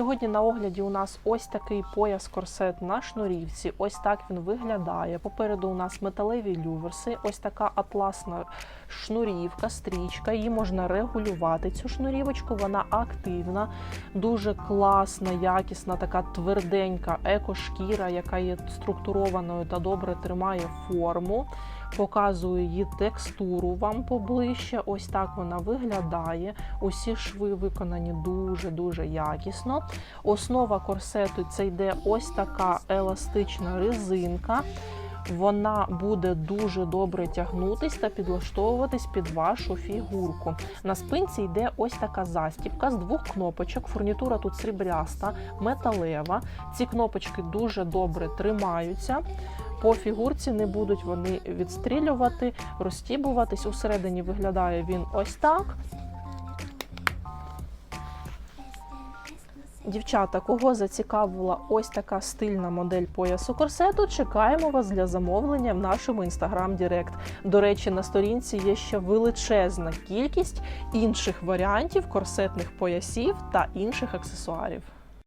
Сьогодні на огляді у нас ось такий пояс-корсет на шнурівці. Ось так він виглядає. Попереду у нас металеві люверси, ось така атласна шнурівка, стрічка. Її можна регулювати. Цю шнурівочку вона активна, дуже класна, якісна, така тверденька екошкіра, яка є структурованою та добре тримає форму. Показую її текстуру вам поближче. Ось так вона виглядає. Усі шви виконані дуже-дуже якісно. Основа корсету це йде ось така еластична резинка. Вона буде дуже добре тягнутись та підлаштовуватись під вашу фігурку. На спинці йде ось така застібка з двох кнопочок. Фурнітура тут срібляста, металева. Ці кнопочки дуже добре тримаються. По фігурці не будуть вони відстрілювати, розтібуватись. Усередині виглядає він ось так. Дівчата, кого зацікавила ось така стильна модель поясу корсету, чекаємо вас для замовлення в нашому інстаграм Директ. До речі, на сторінці є ще величезна кількість інших варіантів корсетних поясів та інших аксесуарів.